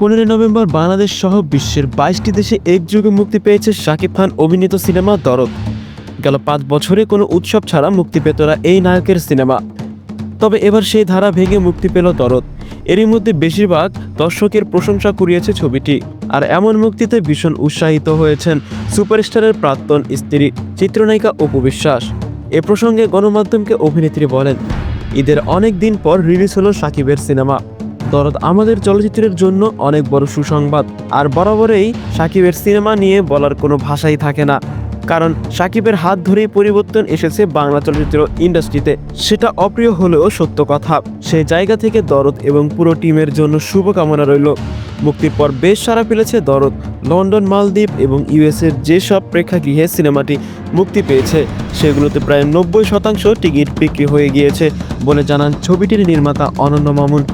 পনেরোই নভেম্বর বাংলাদেশ সহ বিশ্বের বাইশটি দেশে একযোগে মুক্তি পেয়েছে শাকিব খান অভিনীত সিনেমা দরদ। গেল পাঁচ বছরে কোনো উৎসব ছাড়া মুক্তি পেত না এই নায়কের সিনেমা। তবে এবার সেই ধারা ভেঙে মুক্তি পেল দরদ। এরই মধ্যে বেশিরভাগ দর্শকের প্রশংসা কুড়িয়েছে ছবিটি। আর এমন মুক্তিতে ভীষণ উৎসাহিত হয়েছেন সুপারস্টারের প্রাক্তন স্ত্রী চিত্রনায়িকা অপু বিশ্বাস। এ প্রসঙ্গে গণমাধ্যমকে অভিনেত্রী বলেন, ঈদের অনেক দিন পর রিলিজ হলো সাকিবের সিনেমা। দরদ আমাদের চলচ্চিত্রের জন্য অনেক বড় সুসংবাদ। আর বরাবরেই সাকিবের সিনেমা নিয়ে বলার কোনো ভাষাই থাকে না। কারণ সাকিবের হাত ধরেই পরিবর্তন এসেছে বাংলা চলচ্চিত্র ইন্ডাস্ট্রিতে। সেটা অপ্রিয় হলেও সত্য কথা। সেই জায়গা থেকে দরদ এবং পুরো টিমের জন্য শুভকামনা রইল। মুক্তির পর বেশ সাড়া ফেলেছে দরদ। লন্ডন, মালদ্বীপ এবং ইউএসের যেসব প্রেক্ষাগৃহে সিনেমাটি মুক্তি পেয়েছে, সেগুলোতে প্রায় নব্বই শতাংশ টিকিট বিক্রি হয়ে গিয়েছে, বলে জানান ছবিটির নির্মাতা অনন্য মামুন।